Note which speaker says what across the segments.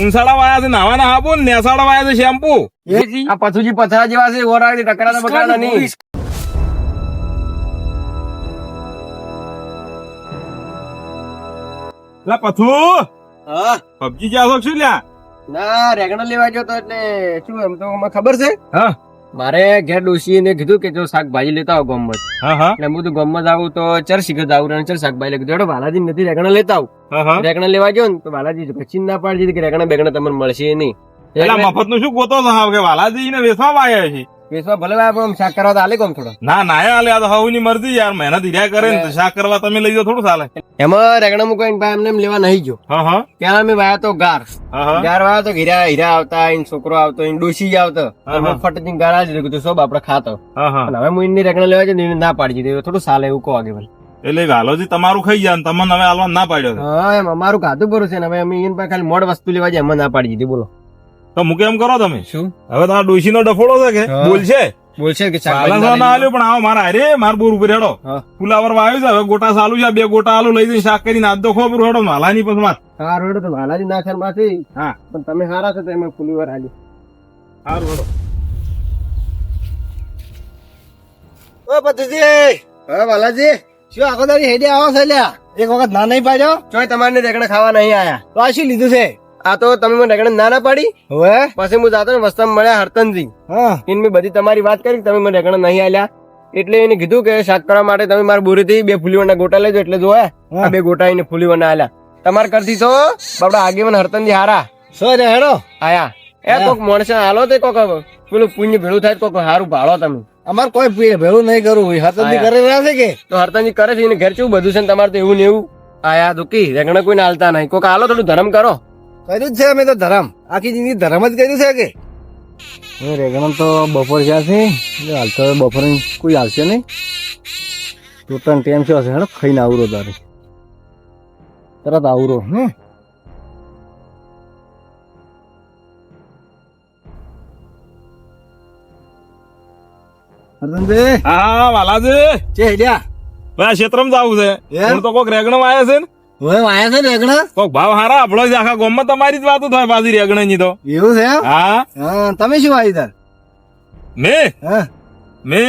Speaker 1: ઉંસાડા વાયા છે નાવાના હાબુ નેસાડા વાયા છે શેમ્પુ.
Speaker 2: આ પથુજી પથરા જેવા છે ઓર આવી ટકરાના બકરાના નહીં.
Speaker 1: લા પથુ
Speaker 2: હા?
Speaker 1: પબજી જાવ છો શું લ્યા?
Speaker 2: ના રેગણા લેવા ગયો તો એટલે શું એમ તો ખબર છે?
Speaker 1: હા.
Speaker 2: મારે ઘેર ડોશી ને કીધું કે જો શાકભાજી લેતા આવો
Speaker 1: ગમત
Speaker 2: એટલે હું. તો ગમત આવું તો ચર શીખત આવું અને ચર શાકભાજી લઈ કીધું બાલાજી નથી રેગણા લેતા આવું. રેગણા લેવા ગયો ને તો બાલાજી પછી ના પાડી દીધી કે રેગણા બેગણા તમને મળશે નહીં.
Speaker 1: એટલે મફતનું શું ગોતો કે વાલાજી ને વેસવા વાયા છે
Speaker 2: વેચવા ભલે આમ શાક કરવા તો આલે કોમ થોડો.
Speaker 1: ના ના આલે. આ તો હવુ ની મરજી યાર. મહેનત હીર્યા કરે ને શાક કરવા તમે લઈ જાઓ થોડું ચાલે
Speaker 2: એમાં રેગણા મૂકીને ભાઈ એમને એમ લેવા નહીં જો
Speaker 1: હા હા.
Speaker 2: ત્યાં અમે વાયા તો ગાર. ગાર વાયા તો હીરા હીરા આવતા એન છોકરો આવતો એન ડોશી આવતો. અમે. ફટ ગાળા જ કીધું સબ આપડે ખાતો. હવે હું એની રેગણા લેવા જઈને એને ના પાડી દીધી. થોડું ચાલે એવું કહો આગે ભાઈ
Speaker 1: એટલે વાલોજી તમારું ખાઈ જાય ને તમને હવે હાલવા ના પાડ્યો છે.
Speaker 2: હા એમ અમારું ખાધું ભરું છે ને હવે અમે એને પાસે ખાલી મોડ વસ્તુ લેવા જાય એમાં ના પાડી દીધી બોલો.
Speaker 1: તો મૂકે એમ કરો તમે.
Speaker 2: શું?
Speaker 1: હવે તમારા ડોશી નો ડફોડો છે કે? બોલશે?
Speaker 2: બોલશે કે
Speaker 1: પાલા ના આલ્યો પણ આવો મારા અરે માર બોર ઉપર હેડો. ફુલાવર છે હવે ગોટા ચાલુ છે બે ગોટા આલુ લઈ જઈને શાક કરીને આજ ખોબર પછી માર.
Speaker 2: હા રોડ તો ના માંથી
Speaker 1: હા.
Speaker 2: પણ તમે હારા છો તો એમાં ફૂલી વાર આલી
Speaker 1: સારું હેડો.
Speaker 2: ઓ પતુજી હા બાલાજી. શું આખો દાડી હેડે આવો છે લ્યા? એક વખત ના નહીં પાડ્યો? ચોય તમારે રેગણા ખાવા નહીં આયા. તો આ શું લીધું છે? આ તો તમે મને રેગણા ના ના પાડી? હવે? પછી હું જાતો ને મળ્યા હરતનજી. હા. મેં બધી તમારી વાત કરી તમે મને રેગણા નહીં આલ્યા. એટલે એને કીધું કે શાક કરવા માટે તમે મારા બોરીથી બે ફૂલીવરના ગોટા લેજો એટલે જોયા આ બે ગોટા એને ફૂલીવરના આલ્યા. તમારે કરતી છો બાપડા આગેવાન હરતનજી હારા. સો રે હેડો? આયા. એ કોક માણસ હાલો તે કોક પેલું પુણ્ય ભેળું થાય કોક હારું ભાળો તમે.
Speaker 3: અમારે કોઈ ભેળું નહીં કરવું. હતનજી કરે રહ્યા છે કે?
Speaker 2: તો હરતનજી કરે છે એને ઘેર છે બધું છે તમારે તો એવું ને એવું. આયા દુખી રેગણા કોઈને હાલતા નહીં. કોક હાલો થોડું ધર્મ કરો.
Speaker 3: કર્યું જ છે અમે તો ધરમ. આખી જિંદગી ધરમ જ કર્યું છે કે? રેગણમ તો બપોર જ્યાં છે હાલ તો બપોર કોઈ આવશે નહીં. ટોટલ ટાઈમ છે હશે હેડો ખાઈને આવરો તારે. તરત આવરો. હે હરદનભાઈ
Speaker 1: હા વાલાજી.
Speaker 3: ચે હેડ્યા.
Speaker 1: ક્ષેત્રમાં જાવું છે. હું તો કોઈક રેગણમ આવ્યા છે ને.
Speaker 3: હવે વાયા છે ને રેગણા?
Speaker 1: કોક ભાવ હારા આપણો જ આખા ગામમાં તમારી જ વાતો થાય પાછી રેગણાની તો.
Speaker 3: એવું છે
Speaker 1: હા.
Speaker 3: તમે શું આવી તાર
Speaker 1: મે? મે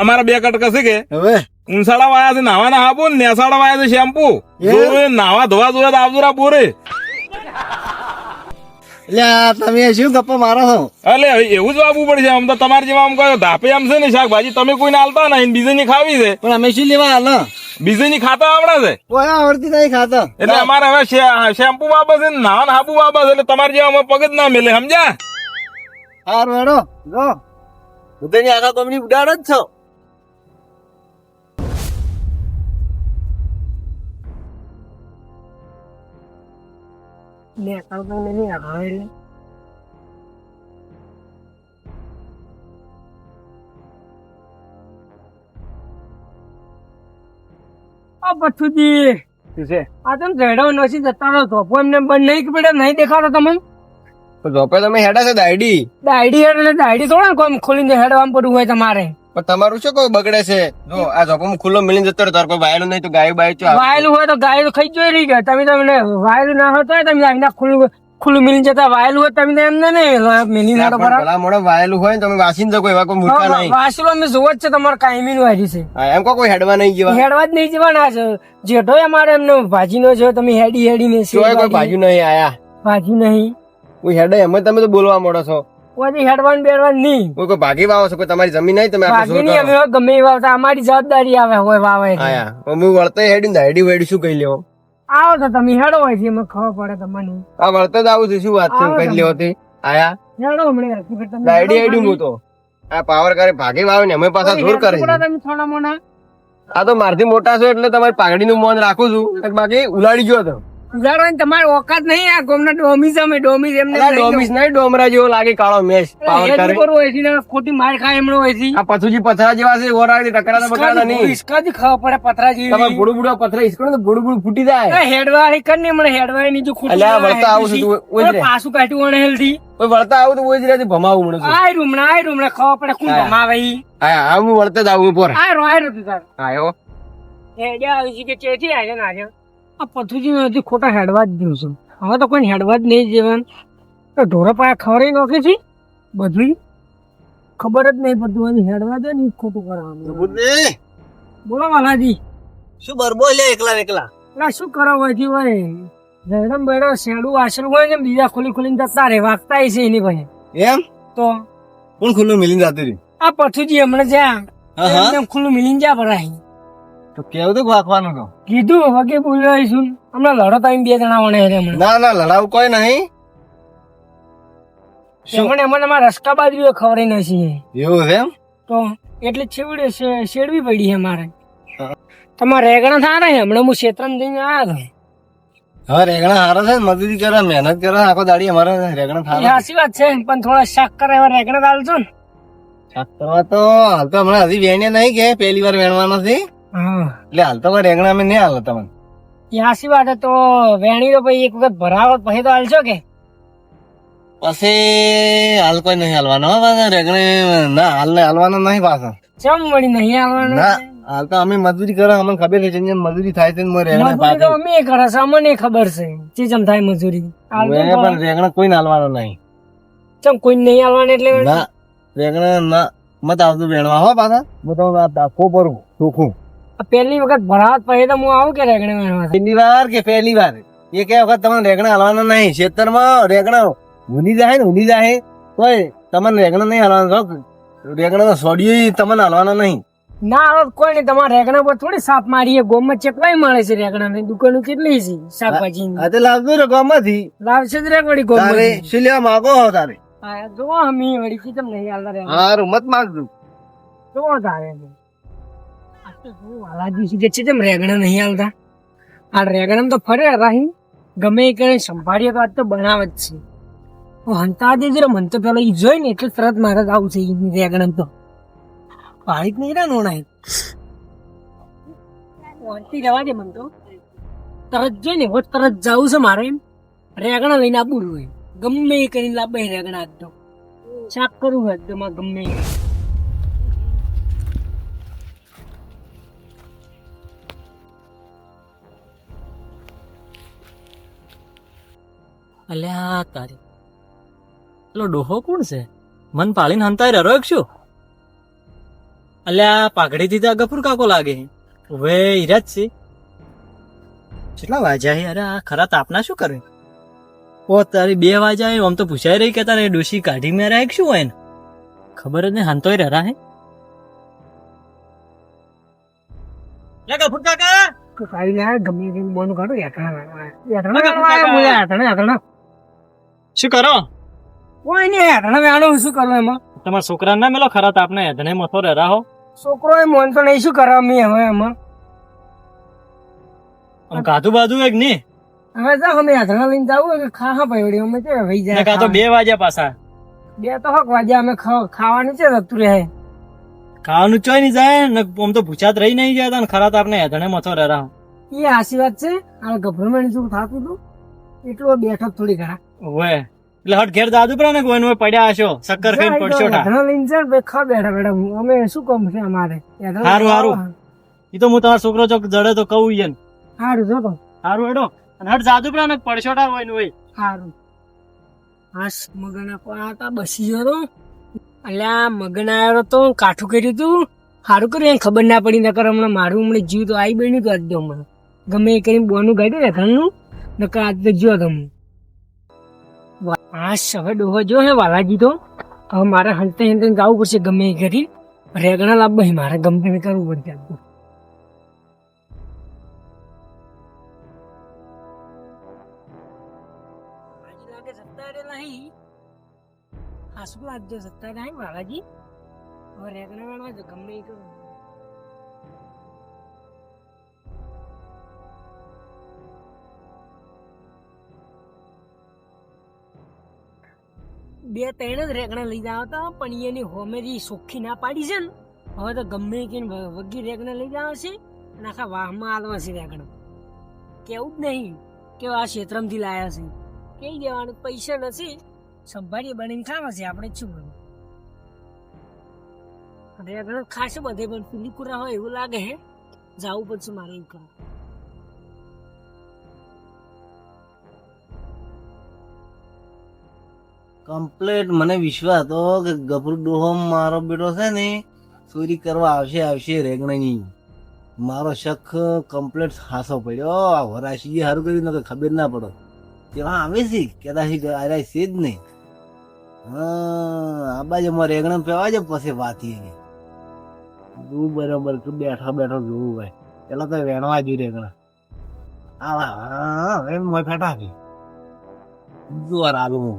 Speaker 1: અમારા બે કટકા છે કે?
Speaker 3: હવે?
Speaker 1: ઉંસાડા વાયા છે નાવાના હાબુ ને નેસાડા વાયા છે શેમ્પુ. જોરે નાવા ધોવા જોવે તો આવજો રા બોરે.
Speaker 3: એટલે તમે શું ગપ્પા મારો છો?
Speaker 1: એટલે એવું જ વાપવું પડશે આમ તો તમારે જેવા આમ કહો ધાપે આમ છે ને શાકભાજી તમે કોઈને હાલતા નહીં બીજે ની ખાવી છે.
Speaker 3: પણ અમે શું લેવા હાલ
Speaker 1: બીજે ની ખાતા આવડે છે?
Speaker 3: કોઈ આવડતી નહીં ખાતા
Speaker 1: એટલે અમારે હવે શેમ્પુ વાપસ છે નાન હાબુ વાપસ એટલે તમારે જેવા અમે પગ જ ના મેલે સમજ્યા?
Speaker 3: હાર વેડો જો. હું તેની આખા કંપની ઉડાડ જ છો.
Speaker 4: આ પથુજી
Speaker 2: શું છે?
Speaker 4: આ તમે ઝેડાઓ નથી જતા રહો ધોપો એમને બંધ નહીં પડે નહીં દેખાડો તમે.
Speaker 2: ધોપે તમે હેડા છે દાયડી?
Speaker 4: દાયડી એટલે દાયડી થોડા ને કોઈ ખોલીને હેડવાનું પડવું હોય તમારે.
Speaker 2: પણ તમારું શું કોઈ બગડે છે? જો આ જોપમાં ખુલ્લો મિલી જતો તાર કોઈ વાયેલું નહીં તો ગાયું બાયું
Speaker 4: વાયેલું હોય તો ગાય ખાઈ જોઈ રહી ગયા. તમે તમને વાયેલું ના હોય તો તમે આવીને ખુલ્લું ખુલ્લું મિલી જતા વાયેલું હોય તમે એમને ને મિલી નાડો બરાબર
Speaker 2: ભલા વાયેલું હોય તમે વાસીને જકો એવા કોઈ મૂકા નહીં.
Speaker 4: વાસલો અમે જોવો જ છે તમારે કાયમી નું હારી છે.
Speaker 2: એમ કો કોઈ હેડવા નહીં જેવા.
Speaker 4: હેડવા જ નહીં જવાના છે. જેઠો અમારે એમને ભાજી નો છે તમે હેડી હેડી ને
Speaker 2: છે કોઈ ભાજી નહીં આયા?
Speaker 4: ભાજી નહીં.
Speaker 2: કોઈ હેડે? એમ તમે તો બોલવા મોડો છો.
Speaker 4: કોઈ હેડવાન બેડવાનું નહીં.
Speaker 2: કોઈ કોઈ ભાગી વાવો છો? કોઈ તમારી જમીન નહીં? તમે
Speaker 4: ભાગી નહીં અમે ગમે વાવતા. અમારી જવાબદારી આવે હોય વાવે
Speaker 2: હા હું વળતે હેડી ને હેડી વેડી શું કહી લેવો
Speaker 4: આવો તો તમે હેડો હોય છે મને ખબર પડે તમને
Speaker 2: આ વળતે જ આવું છું શું વાત છે?
Speaker 4: આવો
Speaker 2: કહી
Speaker 4: તમે.
Speaker 2: લેવો આયા?
Speaker 4: હેડો હમણે હેડો
Speaker 2: હેડી હું તો આ પાવર કરે ભાગી વાવે ને અમે પાછા દૂર કરે.
Speaker 4: તમે થોડા મોના
Speaker 2: આ તો મારથી મોટા છો એટલે તમારી પાઘડી નું મોન રાખું છું. બાકી ઉલાડી ગયો તો
Speaker 4: તમારી ઓકાત નહીં આ ગોમના ડોમીસ અમે ડોમીસ એમને
Speaker 2: ડોમીસ નહીં ડોમરા જેવો લાગે કાળો મેચ પાવર કરે.
Speaker 4: હોય છે ખોટી માર ખાય એમનો હોય છે.
Speaker 2: આ પથુજી પથરા જેવા છે ઓરાડી ટકરાના બકરા નહીં.
Speaker 4: ઈસકા જ ખાવા પડે પથરા જેવી.
Speaker 2: તમે બુડુ બુડુ પથરા ઈસકો તો બુડુ બુડુ ફૂટી જાય.
Speaker 4: હેડવાળી કર ને મને હેડવાળી ની જો ખોટી
Speaker 2: અલ્યા, વળતા આવું છું ઓય રે.
Speaker 4: પાછું કાઢ્યું વણે હેલથી
Speaker 2: ઓય વળતા આવું તો ઓય જ રહેતી ભમાવું મને
Speaker 4: આ રૂમણા આ રૂમણા ખાવા પડે કોણ. ભમાવે ઈ?
Speaker 2: હા હા વળતા જ આવું પર
Speaker 4: આ રો આ રો તું તાર.
Speaker 2: આયો
Speaker 4: હેડ્યા આવી છે કે ચેતી આજે ના આયા આ પથુજી હજી ખોટા હેડવા જ દઉં છું. હવે તો કોઈ હેડવા જ નહીં જીવન. તો ઢોરા પાયા ખવડાવી નાખે છે? બધું ખબર જ નહીં પડતું અને હેડવા દે ને ખોટું
Speaker 3: બુદ્ધિ
Speaker 4: બોલો વાલાજી
Speaker 3: શું બરબો લે એકલા એકલા?
Speaker 4: એટલે શું કરો વધી હોય જયરામ બેડો શેડું આશરું હોય ને બીજા ખુલી ખુલી જતા રે વાગતા છે એની ભાઈ.
Speaker 3: એમ?
Speaker 4: તો?
Speaker 3: કોણ ખુલ્લું મિલીને જતું
Speaker 4: આ પથુજી હમણાં જ્યાં. ખુલ્લું મિલીને જ્યાં ભરાય.
Speaker 3: તો કેવું તો વાંકવાનું તો?
Speaker 4: કીધું વગે બોલાવીશું. છું હમણાં લડો તો બે જણા વણે છે
Speaker 3: ના ના લડાવું કોઈ નહીં.
Speaker 4: એમને એમને અમારા રસ્કા બાજુ ખવડાવી નથી
Speaker 3: એવું છે એમ?
Speaker 4: તો એટલે છેવડે શેડવી પડી છે મારે. તમારે રેગણા થાય ને હમણાં હું ક્ષેત્રમાં જઈને આવ્યો
Speaker 3: હવે રેગણા હારા છે મદદ મજૂરી કરે મહેનત કરે આખો દાડી અમારે રેગણા થાય
Speaker 4: સાચી વાત છે પણ થોડા શાક કરે એવા રેગણા ચાલશો ને.
Speaker 3: કરવા તો હાલ તો હમણાં હજી વેણ્યા નહીં કે પહેલી વાર વેણવાનો છે.
Speaker 4: હા
Speaker 3: એટલે હાલ તો રેંગણા અમે નહીં હાલ તમને.
Speaker 4: યાસી વાત તો વેણી તો પછી એક વખત ભરાવો પછી તો હાલશો કે?
Speaker 3: પછી હાલ કોઈ નહીં હાલવાનો પાછા રેંગણે ના હાલ ને હાલવાનો નહીં પાછો.
Speaker 4: ચમ મળી નહીં હાલવાનો?
Speaker 3: ના હાલ તો અમે મજૂરી કરે અમને ખબર છે જેમ મજૂરી થાય મોય રેગણા પાકે
Speaker 4: અમે કરે છે અમને ખબર છે જે જેમ થાય મજૂરી.
Speaker 3: પણ રેગણા કોઈ હાલવાનો નહીં.
Speaker 4: ચમ કોઈ નહીં હાલવાનું એટલે?
Speaker 3: ના રેગણા ના મત આવતું વેણવા હો પાછા. હું તો આખો પરું ચોખ્ખું.
Speaker 4: પહેલી વખત ભરાત પછી તો હું આવું કે રેગણા મારવા
Speaker 3: પહેલી વાર કે પહેલી વાર? એ કે વખત તમને રેગણા હલવાના નહીં. ખેતરમાં રેગણા ઉની જાય ને ઉની જાય. કોઈ તમને રેગણા નહીં હલવાના રેગણા સોડિયું તમને હલવાના નહીં.
Speaker 4: ના હવે કોઈ નહીં. તમારે રેગણા પર થોડી સાપ મારીએ. ગોમાં કઈ મળે છે રેગણા ની દુકાનો કેટલી છે શાકભાજી
Speaker 3: આ તો લાવજો રે ગામમાંથી.
Speaker 4: લાવશે જ રે વળી
Speaker 3: તારે
Speaker 4: ગોમાં
Speaker 3: શું લેવા માંગો હો તારે.
Speaker 4: જો અમે વળી કી તમને નહીં હાલતા રેગણા.
Speaker 3: હારું મત માંગતું
Speaker 4: જો તારે. વાલાજી રેગણા કરે દે મન તો. તરત જોઈ ને હોત તરત જાવું છે મારે રેગણા લઈને આપવું હોય. ગમે એ કરીને લાવે રેગણા આજ તો. શાક કરવું ગમે
Speaker 5: અલ્યા તારી. પેલો ડોહો કોણ છે? મન પાળીને હંતાઈ રહ્યો એક શું? અલ્યા પાઘડી આ ગફુર કાકો લાગે. હવે ઈરાજ છે. કેટલા વાજા અરે આ ખરા તાપના શું કરે? ઓ તારી બે વાગ્યા આમ તો પૂછાઈ રહી કે તારે ડોશી કાઢી મેરા એક શું હોય ને ખબર જ નહીં હંતોય રહ્યા હે. લે ગફુર કાકા!
Speaker 4: તો લે ગમે એ કરીને કાઢો યાત્રા યાત્રા
Speaker 5: કાકા.
Speaker 4: યાત્રા યાત્રા.
Speaker 5: શું કરો?
Speaker 4: કોઈ નહીં હેઠણે વેણો શું કરો એમાં?
Speaker 5: તમારા છોકરા ના મેલો ખરા આપને હેધને મથો રહેરા હો?
Speaker 4: છોકરો એ મોન તો નહીં શું કરવા મેં હવે એમાં?
Speaker 5: આમ કાધું બાધું એક નહીં?
Speaker 4: હવે જા અમે હેઠણે લઈને જાવ કે ખા હા ભાઈ અમે તે
Speaker 5: ભાઈ
Speaker 4: જાય
Speaker 5: કા તો બે વાગ્યા પાછા.
Speaker 4: બે તો હક વાગ્યા અમે ખાવ- ખાવાનું છે જતું રહે.
Speaker 5: ખાવાનું ચોય નહીં જાય ને આમ તો ભૂચાત રહી નહીં જાય ને ખરા આપને હેઠણે મથો રહેરા
Speaker 4: એ આશીર્વાદ છે આ ગભરમેન્ટ શું થતું હતું. એટલું બેઠક થોડી ઘણા
Speaker 5: ઓવે. એટલે હટ ઘેર દાદુ પરા ને કોઈ નું પડ્યા હશો. શક્કર ખાઈને પડશો ઠા
Speaker 4: યાત્રા લઈને જાય ખા બેઠા બેઠા. અમે શું કામ છે અમારે?
Speaker 5: હારું, હારું. ઈ તો હું તમારો છોકરો ચોક જડે તો કહું ઈયન.
Speaker 4: હારું જો તો.
Speaker 5: હારું હેડો. અને હટ જાદુ પરા ને પડશો ઠા હોય. ને હોય
Speaker 4: હારું. હાસ મગન પાતા બસી તો. અલ્યા મગન આવ્યો તો કાઠું કર્યું તું. સારું કર્યું એને ખબર ના પડી નકર હમણાં મારું હમણાં જીવ તો આવી બન્યું તો આજ હમણાં. ગમે એ કરીને બોનું ગાડ્યું ને ઘરનું. નકર આજ તો જો તમે હા હવે ડોહો જો હે વાલાજી તો. હવે મારે હંતે હંતે ગાવું પડશે ગમે એ કરી રેગણા લાવવા મારે ગમે કરવું પડશે આજ તો. આજે લાગે સત્તા નહીં. વાલાજી? હવે રેગણા વાળવા ગમે એ કરું બે ત્રણ જ લઈ જાવ હતા પણ એની હોમેરી સોખી ના પાડી છે ને, હવે તો ગમે કે વગી લઈ જાવ છે અને આખા વાહમાં હાલવા છે રેગણા કેવું જ નહીં કે આ ક્ષેત્રમથી લાયા છે. કઈ દેવાનું પૈસા નથી, સંભાળીએ બનીને ખાવા છે, આપણે શું કરવું? રેગણા ખાશે બધે, પણ પીલી કુરા હોય એવું લાગે હે. જવું પડશે મારે એવું કરવા
Speaker 3: કમ્પ્લેટ મને વિશ્વાસ હતો કે ગભરું ડોહમ મારો બેટો છે ને, ચોરી કરવા આવશે આવશે રેગણાની. મારો શખ કમ્પ્લેટ હાસો પડ્યો. આ વરાશી સારું કર્યું તો ખબર ના પડો. તેવા આવે છે કદાચ આરા છે જ નહીં હા, આ બાજુ મારે રેગણ પેવા છે પછી વાત જોવું બરાબર બેઠા, બેઠો જોવું ભાઈ પેલા તો વેણવા જ રેગણા. આવા હવે મોય ફેટા જોર આલું હું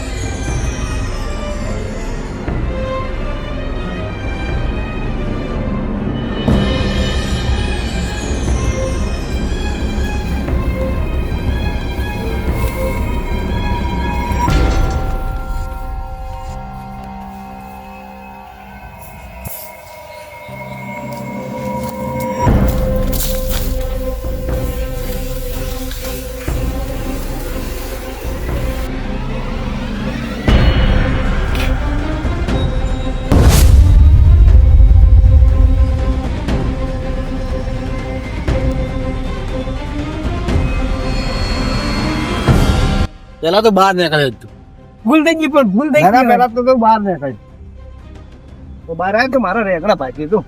Speaker 3: પેલા તો બહાર નીકળે તું.
Speaker 4: ભૂલ થઈ ગઈ પણ ભૂલ થઈ
Speaker 3: ના ના,
Speaker 4: ગઈ
Speaker 3: પેલા તો તું બહાર નીકળે. તો બહાર આવ્યો તો મારા રેગણા ભાગી તું.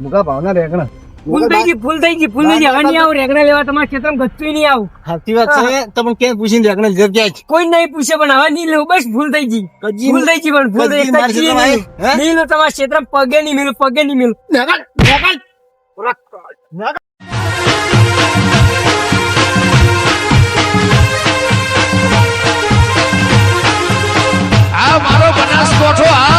Speaker 3: મુકા ભાવના રેગણા.
Speaker 4: ભૂલ થઈ ગઈ ભૂલ થઈ ગઈ ભૂલ થઈ ગઈ. હવે નહીં આવું રેગણા લેવા તમારા ક્ષેત્રમાં ગતું નહીં આવું.
Speaker 3: સાચી વાત છે. તમે ક્યાં પૂછીને રેગણા ક્યાં
Speaker 4: કોઈ નહીં પૂછે પણ હવે નહીં લેવું. બસ ભૂલ થઈ ગઈ. ભૂલ થઈ ગઈ પણ ભૂલ થઈ ગઈ. નહીં.
Speaker 3: આવી?
Speaker 4: તમારા ક્ષેત્રમાં. પગે નહીં મિલું પગે નહીં મિલું.
Speaker 6: આ 要出。